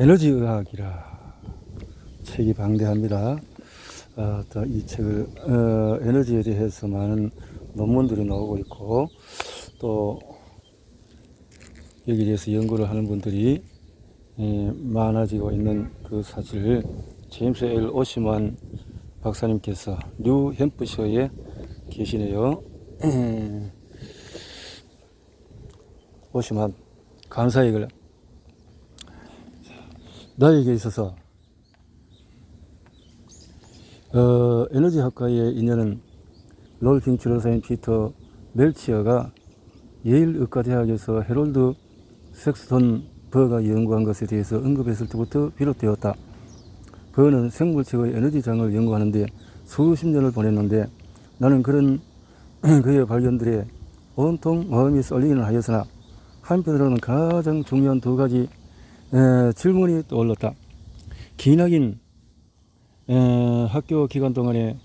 에너지 의학이라 책이 방대합니다. 어, 또이 책을 어, 에너지에 대해서 많은 논문들이 나오고 있고 또 여기에 대해서 연구를 하는 분들이 예, 많아지고 있는 그 사실을 제임스 L. 오시만 박사님께서 뉴 햄프셔에 계시네요. 오시만 감사익을 나에게 있어서 어, 에너지 학과의 인연은 롤핑 치료사인 피터 멜치어가 예일 의과대학에서 헤롤드 섹스턴 버가 연구한 것에 대해서 언급했을 때부터 비롯되었다. 버는 생물체의 에너지장을 연구하는데 수십 년을 보냈는데 나는 그런 그의 발견들에 온통 마음이 쏠리기는 하였으나 한편으로는 가장 중요한 두 가지 에, 질문이 떠올랐다. 기나긴 에, 학교 기간 동안에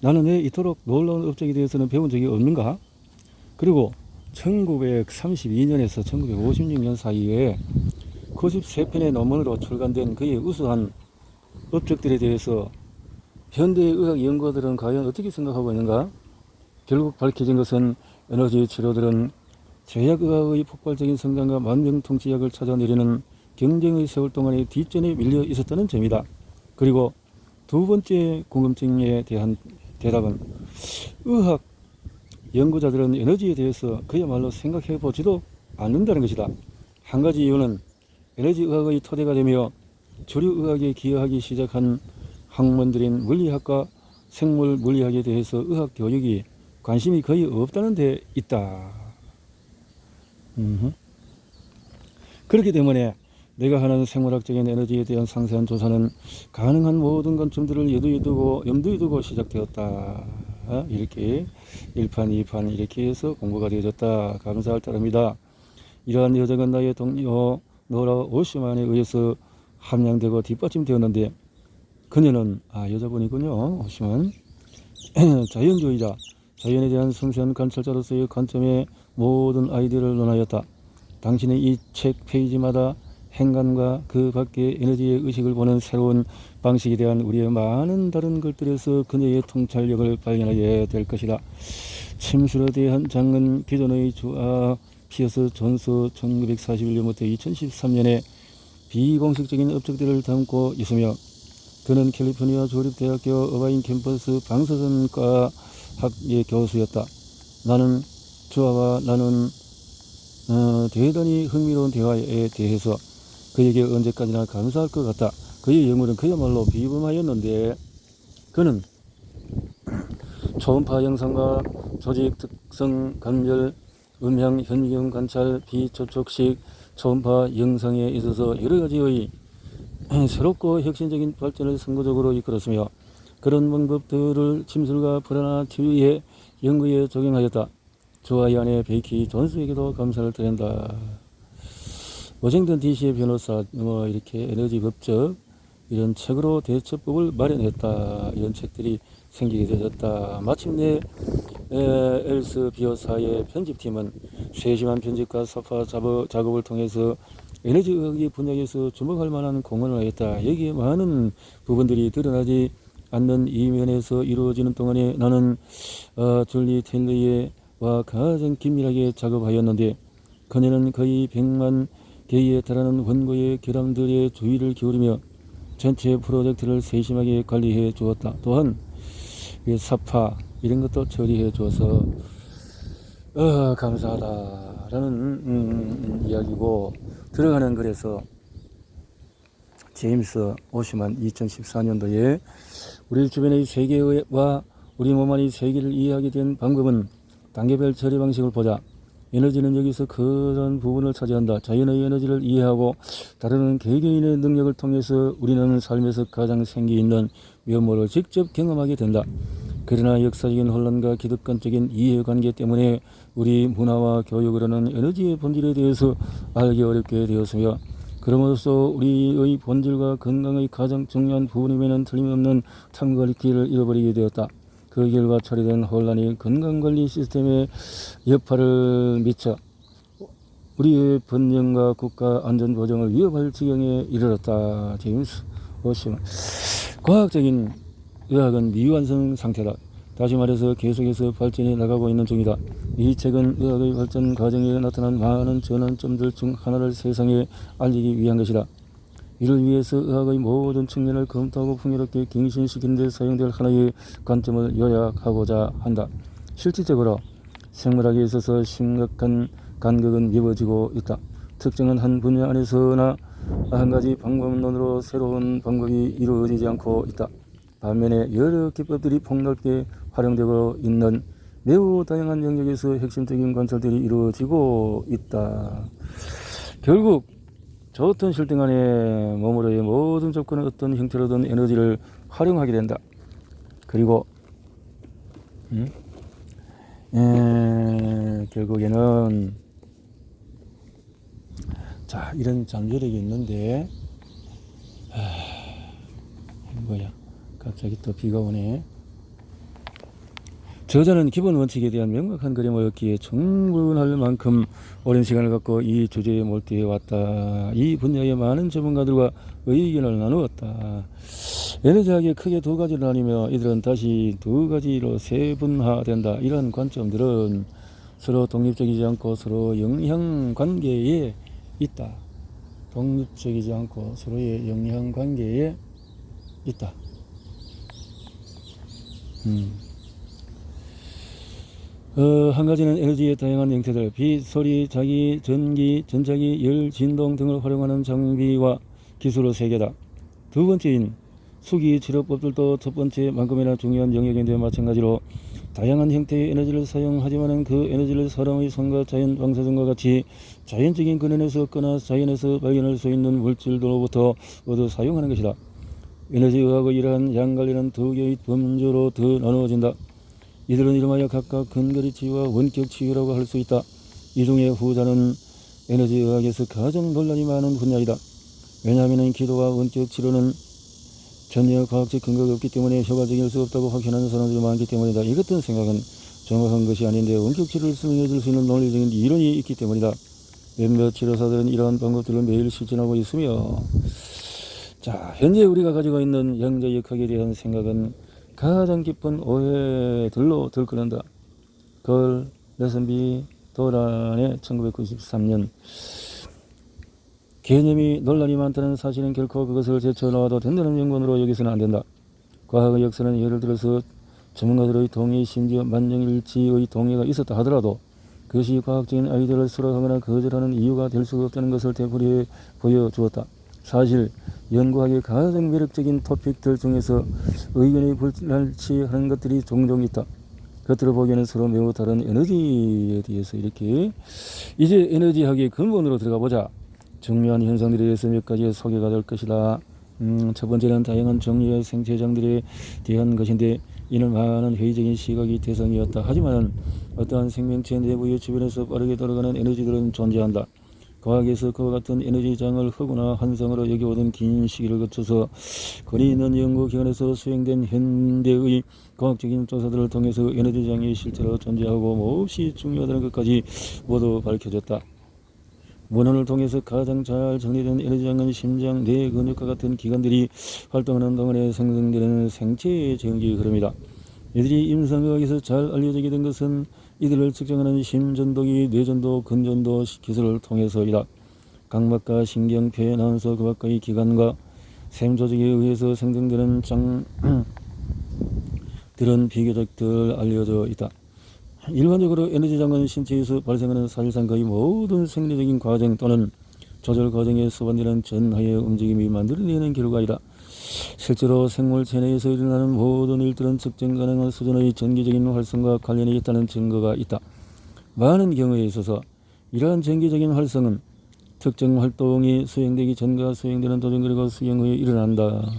나는 왜 이토록 놀라운 업적에 대해서는 배운 적이 없는가? 그리고 1932년에서 1956년 사이에 93편의 논문으로 출간된 그의 우수한 업적들에 대해서 현대의 의학 연구가들은 과연 어떻게 생각하고 있는가? 결국 밝혀진 것은 에너지 치료들은 제약의학의 폭발적인 성장과 만병통치약을 찾아내려는 경쟁의 세월 동안에 뒷전에 밀려 있었다는 점이다. 그리고 두 번째 궁금증에 대한 대답은 의학 연구자들은 에너지에 대해서 그야말로 생각해 보지도 않는다는 것이다. 한 가지 이유는 에너지 의학의 토대가 되며 주류 의학에 기여하기 시작한 학문들인 물리학과 생물 물리학에 대해서 의학 교육이 관심이 거의 없다는 데 있다. 음흠. 그렇기 때문에 내가 하는 생물학적인 에너지에 대한 상세한 조사는 가능한 모든 관점들을 염두에 두고 염두에 두고 시작되었다. 어? 이렇게 1판, 2판 이렇게 해서 공부가 되어졌다. 감사할 따름이다. 이러한 여정은 나의 동료 노라 오시만에 의해서 함양되고 뒷받침되었는데 그녀는 아 여자분이군요. 오시만 자연주의자, 자연에 대한 성실한 관찰자로서의 관점에 모든 아이디어를 논하였다. 당신의 이 책 페이지마다 행간과 그 밖의 에너지의 의식을 보는 새로운 방식에 대한 우리의 많은 다른 것들에서 그녀의 통찰력을 발견하게 될 것이다. 침술에 대한 장은 기존의 주아 피어스 존스 1941년부터 2013년에 비공식적인 업적들을 담고 있으며 그는 캘리포니아 조립대학교 어바인 캠퍼스 방사선과 학의 교수였다. 나는 주아와 나는 어, 대단히 흥미로운 대화에 대해서 그에게 언제까지나 감사할 것 같다. 그의 영혼은 그야말로 비범하였는데 그는 초음파 영상과 조직 특성 감별, 음향 현미경 관찰, 비접촉식 초음파 영상에 있어서 여러 가지의 새롭고 혁신적인 발전을 선거적으로 이끌었으며 그런 방법들을 침술과 불안한 TV의 연구에 적용하였다. 주아이 안에 베이키 존스에게도 감사를 드린다. 워싱턴 DC의 변호사 뭐 이렇게 에너지 법적 이런 책으로 대처법을 마련했다. 이런 책들이 생기게 되었다. 마침내 에, 엘스 비어사의 편집팀은 세심한 편집과 사파 작업, 작업을 통해서 에너지 의학의 분야에서 주목할 만한 공헌을 했다. 여기에 많은 부분들이 드러나지 않는 이면에서 이루어지는 동안에 나는 어, 줄리 텔러의,와 가장 긴밀하게 작업하였는데 그녀는 거의 100만 개에 달하는 원고의 결함들의 주의를 기울이며 전체 프로젝트를 세심하게 관리해 주었다. 또한 이 사파 이런 것도 처리해 주어서 어, 감사하다라는 음, 음, 이야기고 들어가는 글에서 제임스 오시만 2014년도에 우리 주변의 세계와 우리 몸 안의 세계를 이해하게 된 방법은 단계별 처리 방식을 보자. 에너지는 여기서 그런 부분을 차지한다. 자연의 에너지를 이해하고 다루는 개개인의 능력을 통해서 우리는 삶에서 가장 생기 있는 면모를 직접 경험하게 된다. 그러나 역사적인 혼란과 기득권적인 이해관계 때문에 우리 문화와 교육으로는 에너지의 본질에 대해서 알기 어렵게 되었으며 그럼으로써 우리의 본질과 건강의 가장 중요한 부분임에는 틀림없는 탐구할 기회를 잃어버리게 되었다. 그 결과 처리된 혼란이 건강관리 시스템에 여파를 미쳐 우리의 번영과 국가 안전 보장을 위협할 지경에 이르렀다. 제임스 워시만. 과학적인 의학은 미완성 상태다. 다시 말해서 계속해서 발전해 나가고 있는 중이다. 이 책은 의학의 발전 과정에 나타난 많은 전환점들 중 하나를 세상에 알리기 위한 것이다. 이를 위해서 의학의 모든 측면을 검토하고 풍요롭게 갱신시키는 데 사용될 하나의 관점을 요약하고자 한다. 실질적으로 생물학에 있어서 심각한 간극은 미워지고 있다. 특정한 한 분야 안에서나 한 가지 방법론으로 새로운 방법이 이루어지지 않고 있다. 반면에 여러 기법들이 폭넓게 활용되고 있는 매우 다양한 영역에서 핵심적인 관찰들이 이루어지고 있다. 결국 좋든 싫든 간에 몸으로의 모든 조건은 어떤 형태로든 에너지를 활용하게 된다. 그리고 음? 에, 결국에는 자 이런 잠재력이 있는데 하, 뭐야 갑자기 또 비가 오네. 저자는 기본 원칙에 대한 명확한 그림을 얻기에 충분할 만큼 오랜 시간을 갖고 이 주제에 몰두해 왔다. 이 분야의 많은 전문가들과 의견을 나누었다. 에너지학에 크게 두 가지로 나뉘며 이들은 다시 두 가지로 세분화된다. 이러한 관점들은 서로 독립적이지 않고 서로 영향 관계에 있다. 독립적이지 않고 서로의 영향 관계에 있다. 음. 어, 한 가지는 에너지의 다양한 형태들, 빛, 소리, 자기, 전기, 전자기, 열, 진동 등을 활용하는 장비와 기술의 세계다. 두 번째인 수기 치료법들도 첫 번째만큼이나 중요한 영역인데 마찬가지로 다양한 형태의 에너지를 사용하지만은 그 에너지를 사람의 손과 자연 방사선과 같이 자연적인 근원에서 얻거나 자연에서 발견할 수 있는 물질들로부터 얻어 사용하는 것이다. 에너지 의학의 이러한 양관리는 두 개의 범주로 더 나누어진다. 이들은 이름하여 각각 근거리 치유와 원격 치유라고 할 수 있다. 이 중에 후자는 에너지 의학에서 가장 논란이 많은 분야이다. 왜냐하면 기도와 원격 치료는 전혀 과학적 근거가 없기 때문에 효과적일 수 없다고 확신하는 사람들이 많기 때문이다. 이 같은 생각은 정확한 것이 아닌데 원격 치료를 설명해 줄 수 있는 논리적인 이론이 있기 때문이다. 몇몇 치료사들은 이러한 방법들을 매일 실천하고 있으며 자 현재 우리가 가지고 있는 양자역학에 대한 생각은 가장 깊은 오해들로 들끓는다. 걸 레슨비 도란의 1993년 개념이 논란이 많다는 사실은 결코 그것을 제쳐놓아도 된다는 명분으로 여기서는 안 된다. 과학의 역사는 예를 들어서 전문가들의 동의 심지어 만정일치의 동의가 있었다 하더라도 그것이 과학적인 아이디어를 수락하거나 거절하는 이유가 될 수가 없다는 것을 되풀이 보여주었다. 사실 연구학의 가장 매력적인 토픽들 중에서 의견이 불일치하는 것들이 종종 있다. 겉으로 보기에는 서로 매우 다른 에너지에 대해서 이렇게 이제 에너지학의 근본으로 들어가 보자. 중요한 현상들에 대해서 몇 가지 소개가 될 것이다. 음, 첫 번째는 다양한 종류의 생체장들에 대한 것인데 이는 많은 회의적인 시각이 대상이었다. 하지만 어떠한 생명체 내부의 주변에서 빠르게 돌아가는 에너지들은 존재한다. 과학에서 그와 같은 에너지 장을 허구나 환상으로 여겨오던 긴 시기를 거쳐서 권위 있는 연구 기관에서 수행된 현대의 과학적인 조사들을 통해서 에너지 장이 실제로 존재하고 몹시 중요하다는 것까지 모두 밝혀졌다. 문헌을 통해서 가장 잘 정리된 에너지장은 심장, 뇌, 근육과 같은 기관들이 활동하는 동안에 생성되는 생체의 전기 흐름이다. 이들이 임상의학에서 잘 알려지게 된 것은 이들을 측정하는 심전도기, 뇌전도, 근전도 기술을 통해서이다. 각막과 신경, 폐, 난소, 그 밖의 기관과 샘 조직에 의해서 생성되는 장 들은 비교적 덜 알려져 있다. 일반적으로 에너지장은 신체에서 발생하는 사실상 거의 모든 생리적인 과정 또는 조절 과정에 수반되는 전하의 움직임이 만들어내는 결과이다. 실제로 생물 체 내에서 일어나는 모든 일들은 측정 가능한 수준의 전기적인 활성과 관련이 있다는 증거가 있다. 많은 경우에 있어서 이러한 전기적인 활성은 특정 활동이 수행되기 전과 수행되는 도중 그리고 수행 후에 일어난다.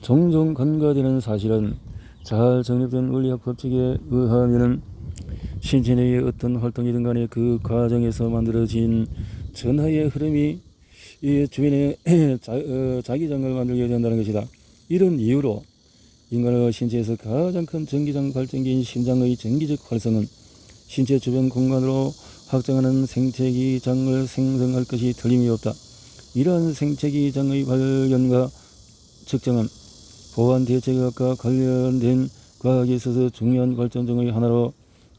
종종 간과되는 사실은 잘 정립된 원리학 법칙에 의하면은 신체 내의 어떤 활동이든 간에 그 과정에서 만들어진 전하의 흐름이 이 주변에 자, 어, 자기 장을 만들게 된다는 것이다. 이런 이유로 인간의 신체에서 가장 큰 전기장 발전기인 심장의 전기적 활성은 신체 주변 공간으로 확장하는 생태기 장을 생성할 것이 틀림이 없다. 이러한 생태기 장의 발견과 측정은 보안 대책학과 관련된 과학에 있어서 중요한 발전 중의 하나로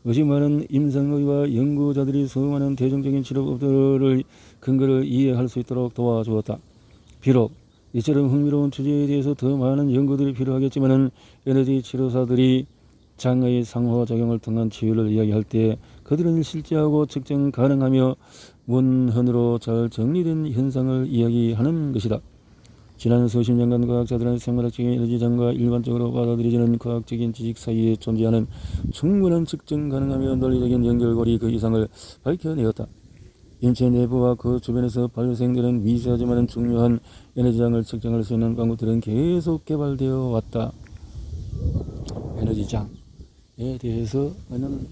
많은 임상의와 연구자들이 수많은 대중적인 치료법들을 근거를 이해할 수 있도록 도와주었다. 비록 이처럼 흥미로운 주제에 대해서 더 많은 연구들이 필요하겠지만은 에너지 치료사들이 장의 상호작용을 통한 치유를 이야기할 때 그들은 실제하고 측정 가능하며 원헌으로 잘 정리된 현상을 이야기하는 것이다. 지난 수십 년간 과학자들은 생물학적인 에너지장과 일반적으로 받아들여지는 과학적인 지식 사이에 존재하는 충분한 측정 가능하며 논리적인 연결고리 그 이상을 밝혀내었다. 인체 내부와 그 주변에서 발생되는 미세하지만 중요한 에너지장을 측정할 수 있는 방법들은 계속 개발되어 왔다. 에너지장에 대해서는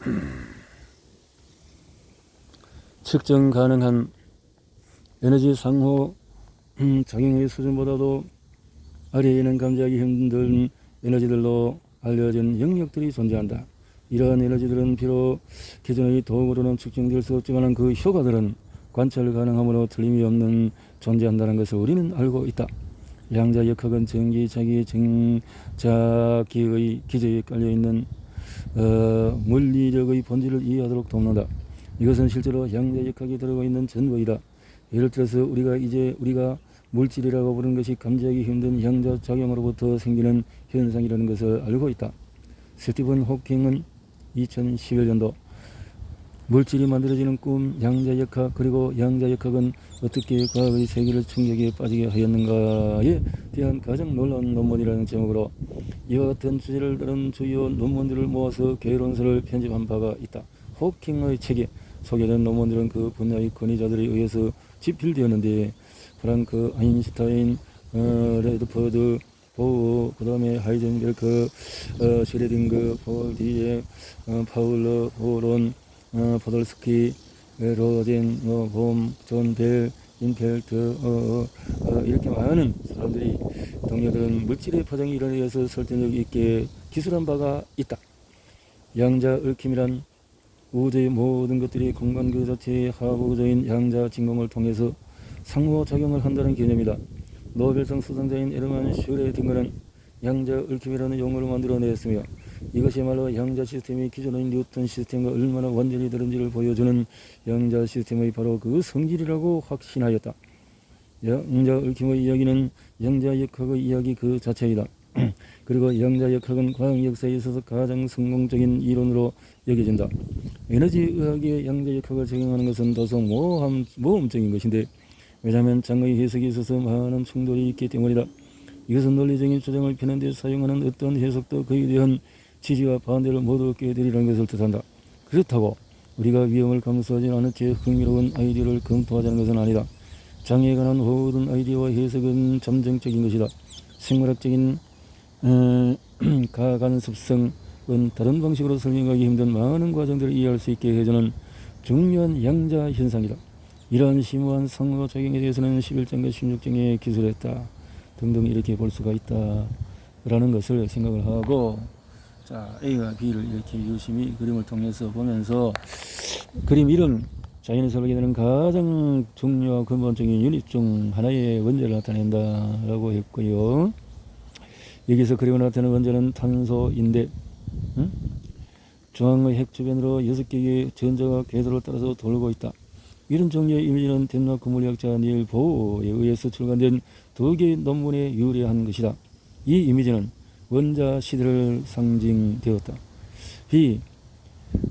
측정 가능한 에너지 상호 음, 작용의 수준보다도 아래에 있는 감지하기 힘든 에너지들로 알려진 영역들이 존재한다. 이러한 에너지들은 비록 기존의 도구로는 측정될 수 없지만 그 효과들은 관찰 가능하므로 틀림이 없는 존재한다는 것을 우리는 알고 있다. 양자 역학은 전기 자기 정자기의 기저에 깔려 있는 어, 물리력의 본질을 이해하도록 돕는다. 이것은 실제로 양자 역학이 들어가 있는 전부이다. 예를 들어서 우리가 이제 우리가 물질이라고 부르는 것이 감지하기 힘든 양자 작용으로부터 생기는 현상이라는 것을 알고 있다. 스티븐 호킹은 2011년도 물질이 만들어지는 꿈, 양자역학 그리고 양자역학은 어떻게 과학의 세계를 충격에 빠지게 하였는가에 대한 가장 놀라운 논문이라는 제목으로 이와 같은 주제를 다룬 주요 논문들을 모아서 개론서를 편집한 바가 있다. 호킹의 책에 소개된 논문들은 그 분야의 권위자들에 의해서 집필되었는데 프랑크 아인슈타인, 어, 레드퍼드, 보우, 그 다음에 하이젠베르크, 어, 슈레딩그, 폴 디에, 어, 파울러, 보론, 어, 포돌스키, 어, 로젠, 어, 봄, 존 벨, 인펠트, 어, 어, 어, 이렇게 많은 사람들이 동료들은 물질의 파장이 일어나서 설득력 있게 기술한 바가 있다. 양자 얽힘이란 우주의 모든 것들이 공간 그 자체의 하부적인 양자 진공을 통해서 상호 작용을 한다는 개념이다. 노벨상 수상자인 에르만 슈레 등과는 양자 얽힘이라는 용어를 만들어냈으며 이것이야말로 양자 시스템이 기존의 뉴턴 시스템과 얼마나 완전히 다른지를 보여주는 양자 시스템의 바로 그 성질이라고 확신하였다. 양자 얽힘의 이야기는 양자 역학의 이야기 그 자체이다. 그리고 양자 역학은 과학 역사에 있어서 가장 성공적인 이론으로 여겨진다. 에너지 의학의 양자 역학을 적용하는 것은 다소 모험, 모험적인 것인데 왜냐하면 장의 해석에 있어서 많은 충돌이 있기 때문이다. 이것은 논리적인 주장을 펴는 데 사용하는 어떤 해석도 그에 대한 지지와 반대를 모두 얻게 되리라는 것을 뜻한다. 그렇다고 우리가 위험을 감수하지 않은 채 흥미로운 아이디어를 검토하자는 것은 아니다. 장애에 관한 모든 아이디어와 해석은 잠정적인 것이다. 생물학적인 어, 가간 습성은 다른 방식으로 설명하기 힘든 많은 과정들을 이해할 수 있게 해주는 중요한 양자 현상이다. 이러한 심오한 상호작용에 대해서는 11장과 16장에 기술했다. 등등 이렇게 볼 수가 있다. 라는 것을 생각을 하고 자 A와 B를 이렇게 유심히 그림을 통해서 보면서 그림 이름 자연에 설계되는 가장 중요한 근본적인 유닛 중 하나의 원자를 나타낸다라고 했고요. 여기서 그리고 나타내는 원자는 탄소인데 응? 중앙의 핵 주변으로 여섯 개의 전자가 궤도를 따라서 돌고 있다. 이런 종류의 이미지는 덴마크 물리학자 닐 보호에 의해서 출간된 두 개의 논문에 유래한 것이다. 이 이미지는 원자 시대를 상징되었다. B.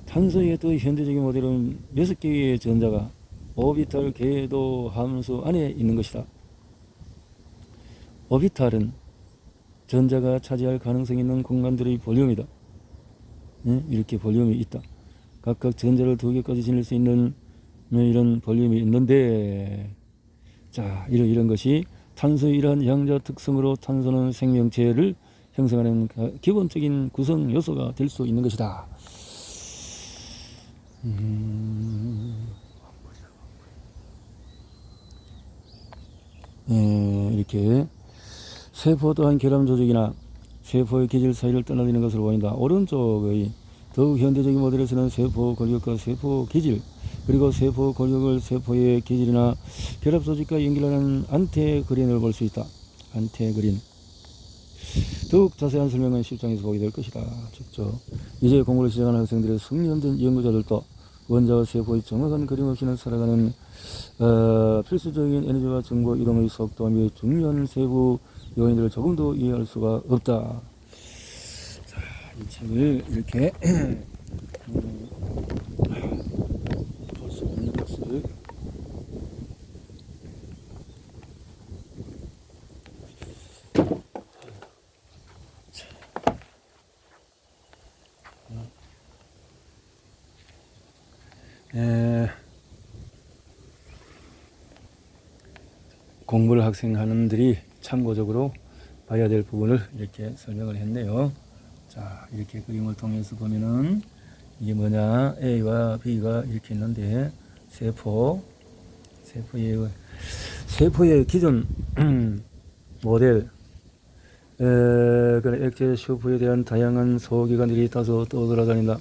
탄소의 또 현대적인 모델은 여섯 개의 전자가 오비탈 궤도 함수 안에 있는 것이다. 오비탈은 전자가 차지할 가능성이 있는 공간들의 볼륨이다. 예? 이렇게 볼륨이 있다. 각각 전자를 두 개까지 지닐 수 있는 네, 이런 볼륨이 있는데 자 이런 이런 것이 탄소의 이러한 양자 특성으로 탄소는 생명체를 형성하는 기본적인 구성 요소가 될 수 있는 것이다. 음, 예, 이렇게 세포 또한 결합 조직이나 세포의 기질 사이를 떠나드는 것으로 보인다. 오른쪽의 더욱 현대적인 모델에서는 세포 권력과 세포 기질 그리고 세포 권력을 세포의 기질이나 결합 조직과 연결하는 안테그린을 볼 수 있다. 안테그린. 더욱 자세한 설명은 10장에서 보게 될 것이다. 직접 이제 공부를 시작하는 학생들의 숙련된 연구자들도 원자와 세포의 정확한 그림 없이는 살아가는 어, 필수적인 에너지와 정보 이동의 속도 및 중요한 세부 요인들을 조금 더 이해할 수가 없다. 자, 이 책을 이렇게 음, 볼수 없는 것을 에, 공부를 학생하는 들이 참고적으로 봐야 될 부분을 이렇게 설명을 했네요. 자, 이렇게 그림을 통해서 보면은 이게 뭐냐? A와 B가 이렇게 있는데 세포, 세포의 세포의 기존 모델, 에, 그 액체 슈퍼에 대한 다양한 소기관들이 다소 떠돌아다닌다.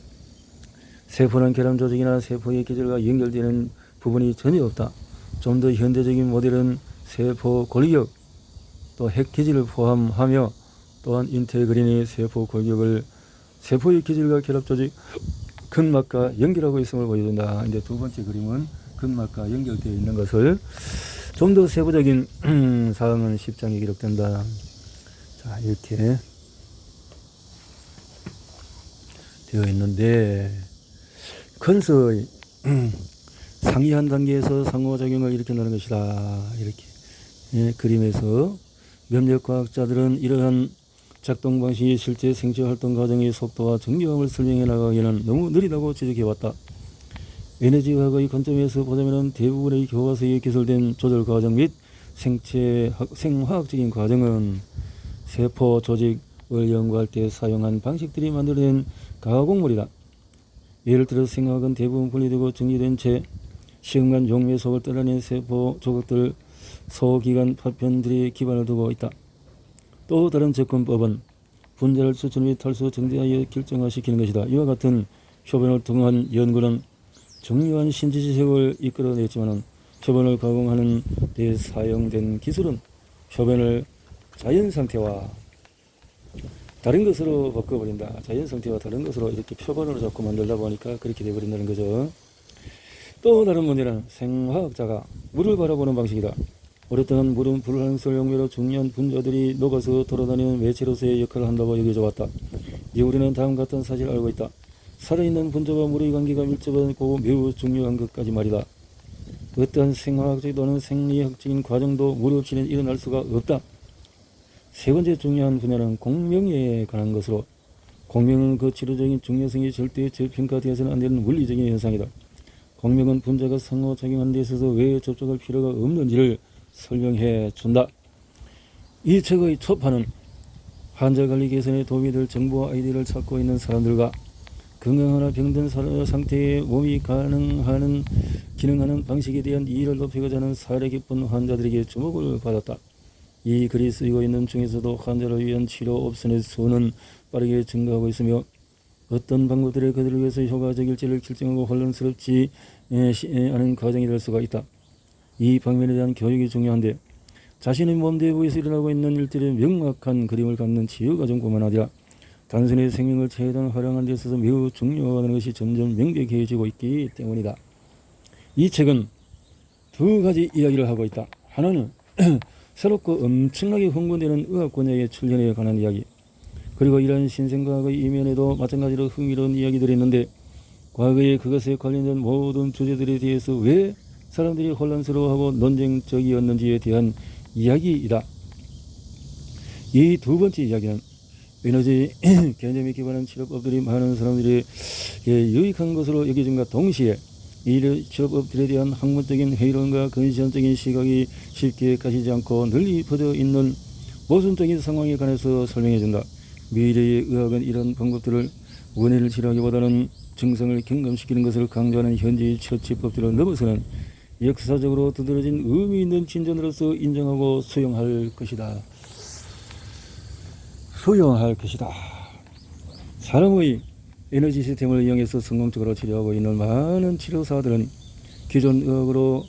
세포는 결합 조직이나 세포의 기질과 연결되는 부분이 전혀 없다. 좀 더 현대적인 모델은 세포 골격 또핵 기질을 포함하며 또한 인테그린이 세포 골격을 세포의 기질과 결합 조직 근막과 연결하고 있음을 보여준다. 이제 두 번째 그림은 근막과 연결되어 있는 것을 좀 더 세부적인 사항은 10장에 기록된다. 자 이렇게 되어 있는데 컨서의 상위 한 단계에서 상호작용을 일으킨다는 것이다. 이렇게 예, 그림에서 몇몇 과학자들은 이러한 작동 방식이 실제 생체 활동 과정의 속도와 정교함을 설명해 나가기에는 너무 느리다고 지적해 왔다. 에너지화학의 관점에서 보자면 대부분의 교과서에 기술된 조절 과정 및 생체 생화학적인 과정은 세포 조직을 연구할 때 사용한 방식들이 만들어낸 가공물이다. 예를 들어 생화학은 대부분 분리되고 정리된 채 시험관 용매 속을 떠나낸 세포 조각들 소기관 파편들이 기반을 두고 있다. 또 다른 접근법은 분자를 추출 및 탈수 정제하여 결정화시키는 것이다. 이와 같은 표본을 통한 연구는 중요한 신지지식을 이끌어냈지만 표본을 가공하는 데 사용된 기술은 표본을 자연 상태와 다른 것으로 바꿔버린다. 자연 상태와 다른 것으로 이렇게 표본으로 자꾸 만들다 보니까 그렇게 돼버린다는 거죠. 또 다른 문제는 생화학자가 물을 바라보는 방식이다. 오랫동안 물은 불활성을 용매로 중요한 분자들이 녹아서 돌아다니는 매체로서의 역할을 한다고 여겨져 왔다. 이제 우리는 다음 같은 사실을 알고 있다. 살아있는 분자와 물의 관계가 밀접하고 매우 중요한 것까지 말이다. 어떠한 생화학적 또는 생리학적인 과정도 물 없이는 일어날 수가 없다. 세 번째 중요한 분야는 공명에 관한 것으로 공명은 그 치료적인 중요성이 절대 저평가되어서는 안 되는 물리적인 현상이다. 공명은 분자가 상호작용하는 데 있어서 왜 접촉할 필요가 없는지를 설명해 준다. 이 책의 초판은 환자 관리 개선에 도움이 될 정보 아이디어를 찾고 있는 사람들과 건강하나 병든 사- 상태에 몸이 가능하는 기능하는 방식에 대한 이해를 높이고자 하는 사례 깊은 환자들에게 주목을 받았다. 이 글이 쓰이고 있는 중에서도 환자를 위한 치료 옵션의 수는 빠르게 증가하고 있으며 어떤 방법들이 그들을 위해서 효과적일지를 결정하고 혼란스럽지 않은 과정이 될 수가 있다. 이 방면에 대한 교육이 중요한데 자신의 몸 내부에서 일어나고 있는 일들의 명확한 그림을 갖는 치유 과정뿐만 아니라 단순히 생명을 최대한 활용하는 데 있어서 매우 중요하다는 것이 점점 명백해지고 있기 때문이다. 이 책은 두 가지 이야기를 하고 있다. 하나는 새롭고 엄청나게 흥분되는 의학 분야의 출현에 관한 이야기. 그리고 이러한 신생과학의 이면에도 마찬가지로 흥미로운 이야기들이 있는데 과거에 그것에 관련된 모든 주제들에 대해서 왜 사람들이 혼란스러워하고 논쟁적이었는지에 대한 이야기이다. 이 두 번째 이야기는 에너지 개념에 기반한 치료법들이 많은 사람들이 예, 유익한 것으로 여겨진과 동시에 이 치료법들에 대한 학문적인 회의론과 근시안적인 시각이 쉽게 가시지 않고 널리 퍼져 있는 모순적인 상황에 관해서 설명해준다. 미래의 의학은 이런 방법들을 원인을 치료하기보다는 증상을 경감시키는 것을 강조하는 현재의 처치법들을 넘어서는 역사적으로 두드러진 의미 있는 진전으로서 인정하고 수용할 것이다. 수용할 것이다. 사람의 에너지 시스템을 이용해서 성공적으로 치료하고 있는 많은 치료사들은 기존 의학으로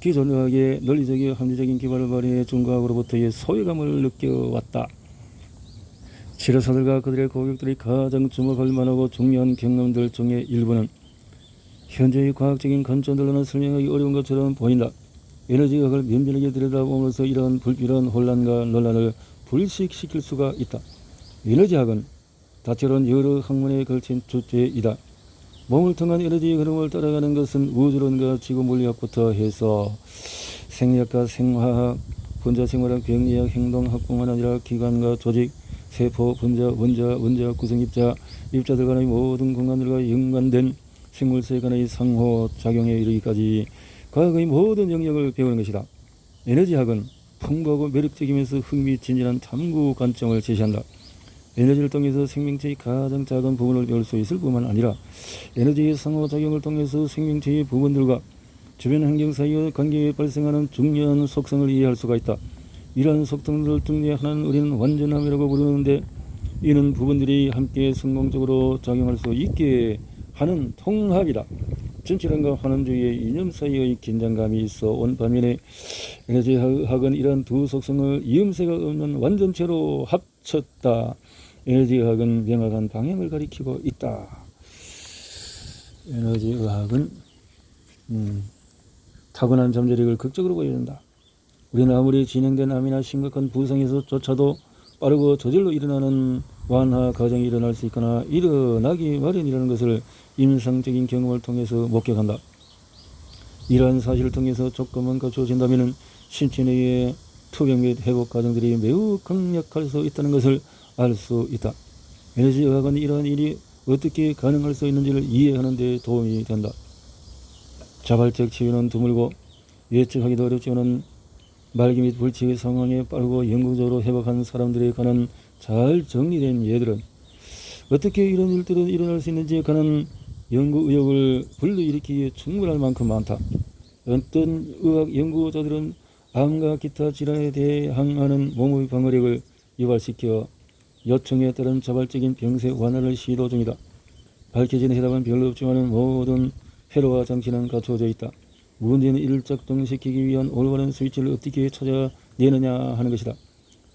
기존 의학의 논리적인 합리적인 기반을 발휘해 중과학으로부터의 소외감을 느껴왔다. 치료사들과 그들의 고객들이 가장 주목할 만하고 중요한 경험들 중에 일부는 현재의 과학적인 관점들로는 설명하기 어려운 것처럼 보인다. 에너지학을 면밀하게 들여다보면서 이러한 불필요한 혼란과 논란을 불식시킬 수가 있다. 에너지학은 다채로운 여러 학문에 걸친 주제이다. 몸을 통한 에너지의 흐름을 따라가는 것은 우주론과 지구 물리학부터 해서 생리학과 생화학, 분자생물학, 병리학, 행동학뿐만 아니라 기관과 조직, 세포, 분자, 원자, 원자 구성 입자, 입자들 간의 모든 공간들과 연관된 생물체 간의 상호 작용에 이르기까지 과학의 모든 영역을 배우는 것이다. 에너지학은 풍부하고 매력적이면서 흥미진진한 탐구 관점을 제시한다. 에너지를 통해서 생명체의 가장 작은 부분을 배울 수 있을 뿐만 아니라 에너지의 상호작용을 통해서 생명체의 부분들과 주변 환경 사이의 관계에 발생하는 중요한 속성을 이해할 수가 있다. 이러한 속성들 중에 하나는 우리는 완전함이라고 부르는데 이는 부분들이 함께 성공적으로 작용할 수 있게 하는 통합이다. 전체론과 환원주의의 이념 사이의 긴장감이 있어 온 반면에 에너지학은 이러한 두 속성을 이음새가 없는 완전체로 합쳤다. 에너지의학은 명확한 방향을 가리키고 있다. 에너지의학은 음, 타고난 잠재력을 극적으로 보여준다. 우리는 아무리 진행된 암이나 심각한 부상에서조차도 빠르고 저절로 일어나는 완화 과정이 일어날 수 있거나 일어나기 마련이라는 것을 임상적인 경험을 통해서 목격한다. 이러한 사실을 통해서 조금만 갖추어진다면 신체 내의 투병 및 회복 과정들이 매우 강력할 수 있다는 것을 알 수 있다. 에너지 의학은 이러한 일이 어떻게 가능할 수 있는지를 이해하는 데 도움이 된다. 자발적 치유는 드물고 예측하기도 어렵지만 말기 및 불치의 상황에 빠르고 영구적으로 회복한 사람들에 관한 잘 정리된 예들은 어떻게 이런 일들은 일어날 수 있는지에 관한 연구 의혹을 불러일으키기에 충분할 만큼 많다. 어떤 의학 연구자들은 암과 기타 질환에 대항하는 몸의 방어력을 유발시켜 요청에 따른 자발적인 병세 완화를 시도 중이다. 밝혀진 해답은 별로 없지만 모든 회로와 장치는 갖춰져 있다. 문제는 이를 작동시키기 위한 올바른 스위치를 어떻게 찾아내느냐 하는 것이다.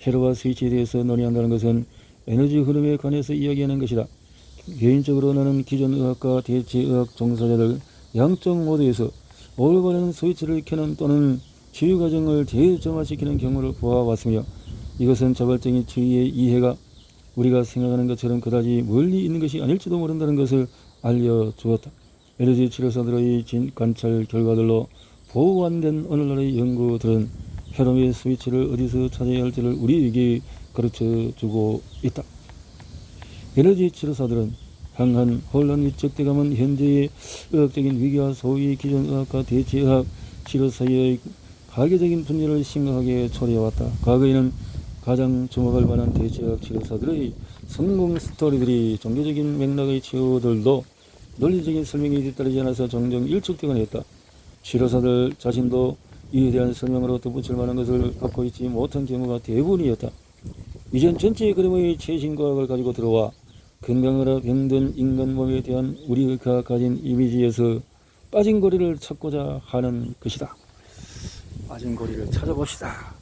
회로와 스위치에 대해서 논의한다는 것은 에너지 흐름에 관해서 이야기하는 것이다. 개인적으로 나는 기존 의학과 대체의학 종사자들 양쪽 모두에서 올바른 스위치를 켜는 또는 치유 과정을 재점화시키는 경우를 보아왔으며 이것은 자발적인 치유의 이해가 우리가 생각하는 것처럼 그다지 멀리 있는 것이 아닐지도 모른다는 것을 알려주었다. 에너지 치료사들의 진 관찰 결과들로 보완된 오늘날의 연구들은 혈압의 스위치를 어디서 찾아야 할지를 우리에게 가르쳐 주고 있다. 에너지 치료사들은 항한 혼란 및 적대감은 현재의 의학적인 위기와 소위 기존 의학과 대체의학 치료 사이의 가계적인 분열을 심각하게 초래해왔다. 과거에는 가장 주목할 만한 대체의학 치료사들의 성공 스토리들이 종교적인 맥락의 치료들도 논리적인 설명이 뒤따르지 않아서 종종 일축되곤 했다. 치료사들 자신도 이에 대한 설명으로 덧붙일 만한 것을 갖고 있지 못한 경우가 대부분이었다. 이젠 전체 그림의 최신 과학을 가지고 들어와 건강하라 병든 인간 몸에 대한 우리가 가진 이미지에서 빠진 고리를 찾고자 하는 것이다. 빠진 고리를 찾아봅시다.